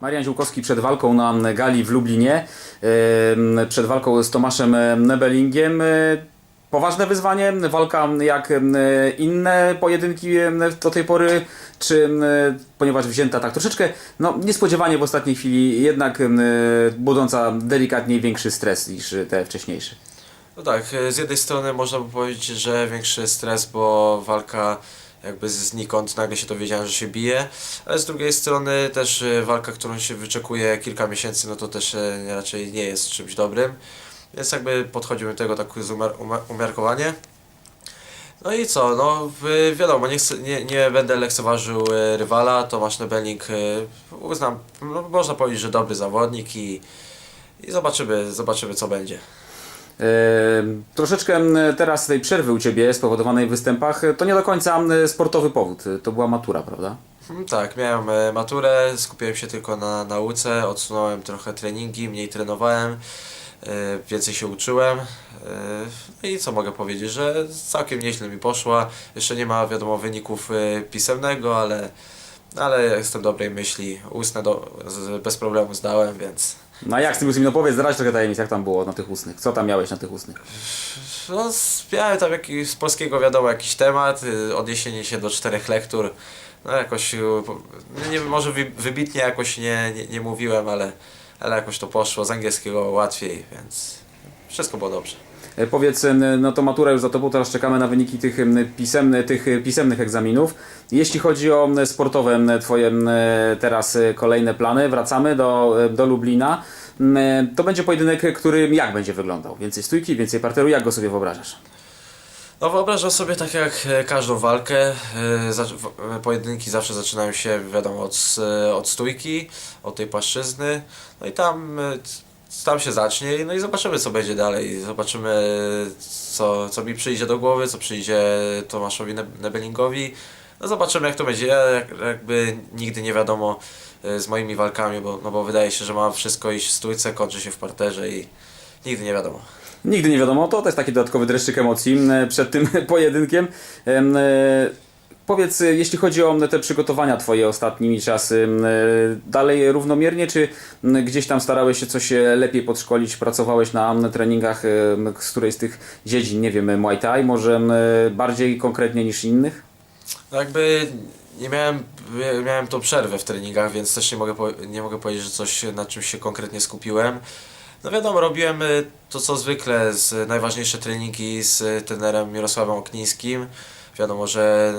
Marian Ziółkowski przed walką na gali w Lublinie, przed walką z Tomaszem Nebelingiem. Poważne wyzwanie, walka jak inne pojedynki do tej pory, czy ponieważ wzięta tak troszeczkę no, niespodziewanie w ostatniej chwili, jednak budząca delikatnie większy stres niż te wcześniejsze. No tak, e, z jednej strony można by powiedzieć, że większy stres, bo walka jakby znikąd nagle się dowiedziałem, że się bije, ale z drugiej strony też e, walka, którą się wyczekuje kilka miesięcy, no to też e, raczej nie jest czymś dobrym, więc jakby podchodzimy do tego tak umiarkowanie. No i co, no wi- wiadomo, nie, chcę, nie, nie będę lekceważył e, rywala, Tomasz Nebeling uznam, no, można powiedzieć, że dobry zawodnik i, i zobaczymy, zobaczymy co będzie. Troszeczkę teraz tej przerwy u Ciebie spowodowanej w występach, to nie do końca sportowy powód, to była matura, prawda? Mm, Tak, miałem e, maturę, skupiłem się tylko na nauce, odsunąłem trochę treningi, mniej trenowałem, e, więcej się uczyłem. e, No i co mogę powiedzieć, że całkiem nieźle mi poszła. Jeszcze nie ma wiadomo wyników pisemnego, ale, ale jestem dobrej myśli. Ustne do, z, bez problemu zdałem, więc No a jak z tym ustnym? No powiedz, zdradź trochę tajemnic, jak tam było na tych ustnych? Co tam miałeś na tych ustnych? no, z- miałem tam jakiś, z polskiego wiadomo jakiś temat, y, odniesienie się do czterech lektur. No jakoś, y, po- nie może wy- wybitnie jakoś nie, nie, nie mówiłem, ale, ale jakoś to poszło, z angielskiego łatwiej, więc wszystko było dobrze. E, Powiedz, no to matura już za tobą, teraz czekamy na wyniki tych, m, pisemne, tych e, pisemnych egzaminów. Jeśli chodzi o sportowe twoje m, teraz e, kolejne plany, wracamy do, e, do Lublina. To będzie pojedynek, który jak będzie wyglądał? Więcej stójki, więcej parteru, jak go sobie wyobrażasz? No wyobrażam sobie tak jak e, każdą walkę, e, e, pojedynki zawsze zaczynają się wiadomo od, e, od stójki, od tej płaszczyzny, no i tam, e, tam się zacznie no i zobaczymy co będzie dalej, zobaczymy co, co mi przyjdzie do głowy, co przyjdzie Tomaszowi Neb- Nebelingowi, no zobaczymy jak to będzie, ja jak, jakby nigdy nie wiadomo e, z moimi walkami, bo, no bo wydaje się, że ma wszystko iść w stójce, kończy się w parterze i nigdy nie wiadomo. Nigdy nie wiadomo, to też taki dodatkowy dreszczyk emocji przed tym pojedynkiem. Powiedz, e, jeśli chodzi o m, te przygotowania Twoje ostatnimi czasy, m, e, dalej równomiernie, czy m, gdzieś tam starałeś się coś e, lepiej podszkolić, pracowałeś na treningach m, z którejś z tych dziedzin, nie wiem, Muay Thai, może bardziej konkretnie niż innych? No jakby nie miałem, miałem tą przerwę w treningach, więc też nie mogę, nie mogę powiedzieć, że coś na czymś się konkretnie skupiłem. No wiadomo, robiłem y, to co zwykle, z najważniejsze treningi z trenerem Mirosławem Oknińskim. Wiadomo, że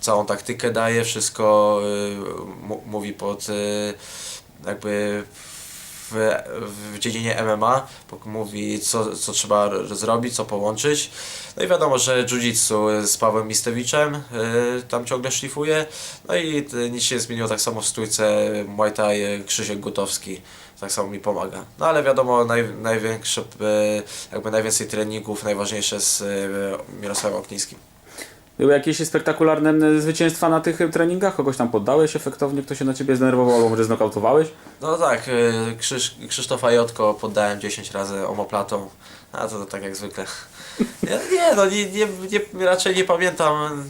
całą taktykę daje, wszystko y, mówi pod y, jakby w, w dziedzinie MMA, mówi co, co trzeba zrobić, co połączyć. No i wiadomo, że jiu-jitsu z Pawłem Mistewiczem y, tam ciągle szlifuje. No i nic się nie zmieniło, tak samo w stójce Muay Thai Krzysiek Gutowski tak samo mi pomaga. No ale wiadomo, naj, największe, jakby najwięcej treningów, najważniejsze z Mirosławem Oknińskim. Były jakieś spektakularne zwycięstwa na tych treningach? Kogoś tam poddałeś efektownie, kto się na Ciebie zdenerwował, albo może znokautowałeś? No tak, y, Krzyż, Krzysztofa Jotko poddałem 10 razy omoplatą, a to, tak jak zwykle. Nie, nie no nie, nie, nie, raczej nie pamiętam.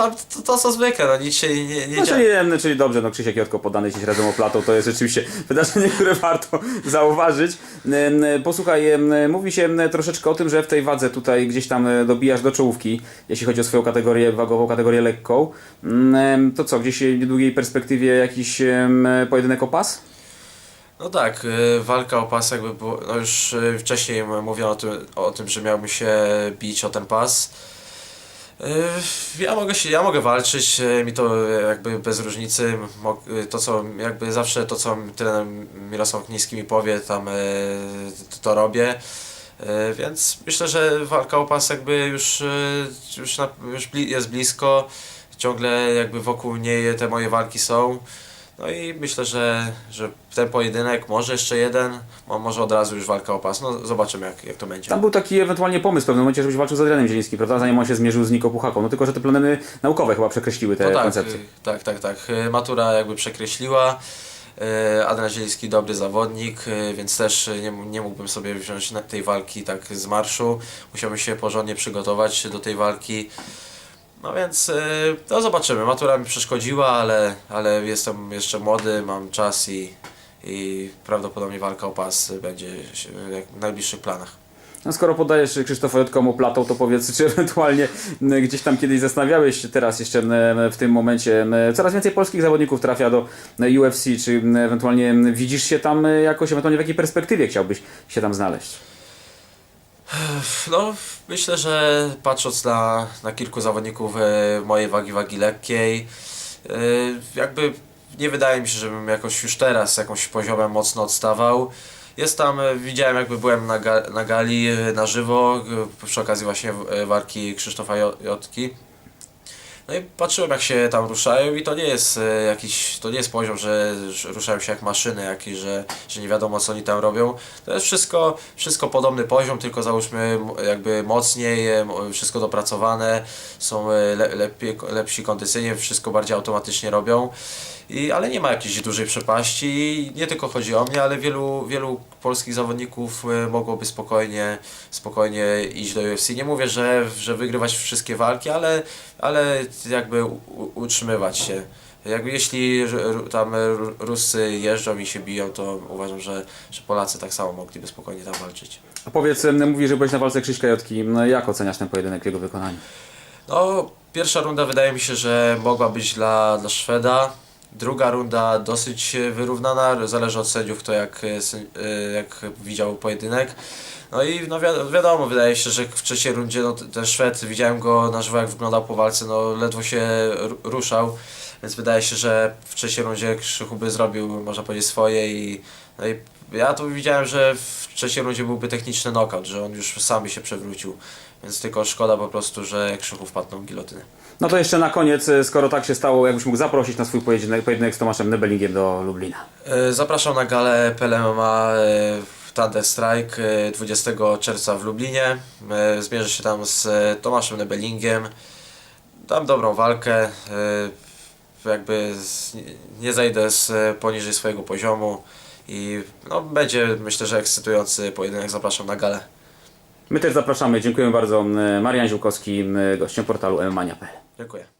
No, Tam, to, to co zwykle, no nic się nie, nie No, dzieje. czyli, em, czyli dobrze, no Krzysiek Jotko podany dziś razem oplatą, to jest rzeczywiście wydarzenie, które warto zauważyć. Posłuchaj, mówi się troszeczkę o tym, że w tej wadze tutaj gdzieś tam e, dobijasz do czołówki, jeśli chodzi o swoją kategorię wagową, kategorię lekką. To co, gdzieś w niedługiej perspektywie jakiś pojedynek o pas? No tak, y, walka o pas jakby było, no już y, wcześniej mówiono o tym, o tym, że miałbym się bić o ten pas. Y, Ja mogę się, ja mogę walczyć, y, mi to y, jakby bez różnicy, to co, jakby zawsze to co trener Mirosław Kniński mi powie, tam to, robię. Więc myślę, że walka o pas jakby już, już, na, już jest blisko, ciągle jakby wokół niej te moje walki są. No i myślę, że, że ten pojedynek, może jeszcze jeden, mo- może od razu już walka o pas. No zobaczymy jak, jak to będzie. Tam był taki ewentualnie pomysł w pewnym momencie, żebyś walczył z Adrianem Zielińskim, prawda? Zanim on się zmierzył z Niko Puchaką. No tylko, że te plany naukowe chyba przekreśliły te No tak, koncepcje. y, tak, tak, tak. Y, Matura jakby przekreśliła. Y, Adrian Zieliński dobry zawodnik, więc też nie, nie mógłbym sobie wziąć tej walki tak z marszu. Musiałbym się porządnie przygotować do tej walki. No więc y, no zobaczymy. Matura mi przeszkodziła, ale, ale jestem jeszcze młody, mam czas i, i prawdopodobnie walka o pas będzie w najbliższych planach. No skoro podajesz Krzysztofa Jotkomu platą, to powiedz, czy ewentualnie m, gdzieś tam kiedyś zastanawiałeś się teraz jeszcze m, w tym momencie, coraz więcej polskich zawodników trafia do UFC, czy ewentualnie widzisz się tam jakoś, ewentualnie w jakiej perspektywie chciałbyś się tam znaleźć? No, myślę, że patrząc na, na kilku zawodników e, mojej wagi, wagi lekkiej, e, jakby nie wydaje mi się, żebym jakoś już teraz jakimś poziomem mocno odstawał. Jest tam, e, widziałem jakby byłem na, ga, na gali na żywo przy okazji właśnie walki Krzysztofa Jo- Jotki. No i patrzyłem jak się tam ruszają i to nie jest e, jakiś, to nie jest poziom, że ruszają się jak maszyny jakieś, że, że nie wiadomo co oni tam robią. To jest wszystko, wszystko podobny poziom, tylko załóżmy jakby mocniej, e, wszystko dopracowane, są e, le, lepiej, lepsi kondycyjnie, wszystko bardziej automatycznie robią. I, ale nie ma jakiejś dużej przepaści i nie tylko chodzi o mnie, ale wielu, wielu polskich zawodników e, mogłoby spokojnie, spokojnie iść do UFC. Nie mówię, że, że wygrywać wszystkie walki, ale, ale jakby utrzymywać się. Jakby jeśli tam r- Ruscy jeżdżą i się biją, to uważam, że, że Polacy tak samo mogliby spokojnie tam walczyć. A powiedz, m, mówisz, że byłeś na walce Krzyśka Jotki, m, jak oceniasz ten pojedynek w jego wykonaniu? No, pierwsza runda wydaje mi się, że mogła być dla, dla Szweda. Druga runda dosyć wyrównana, zależy od sędziów, kto jak, e, e, jak widział pojedynek. No i no wi- wiadomo, wydaje się, że w trzeciej rundzie no, ten Szwed, widziałem go na żywo jak wyglądał po walce, no ledwo się ru- ruszał, więc wydaje się, że w trzeciej rundzie Krzychu by zrobił, można powiedzieć, swoje i, no i ja to widziałem, że w trzeciej rundzie byłby techniczny knockout, że on już sam się przewrócił, więc tylko szkoda po prostu, że Krzychu wpadł na gilotynę. No to jeszcze na koniec, e, skoro tak się stało, jakbyś mógł zaprosić na swój pojedynek, pojedynek z Tomaszem Nebelingiem do Lublina. E, Zapraszam na galę PLMMA e, Thunder Strike e, 20 czerwca w Lublinie. E, Zmierzę się tam z e, Tomaszem Nebelingiem. Dam dobrą walkę. e, Jakby nie- zejdę e, poniżej swojego poziomu i no, będzie myślę, że ekscytujący pojedynek. Zapraszam na galę. My też zapraszamy, dziękujemy bardzo. Marian Ziółkowski, gościem portalu mmania.pl. Dziękuję.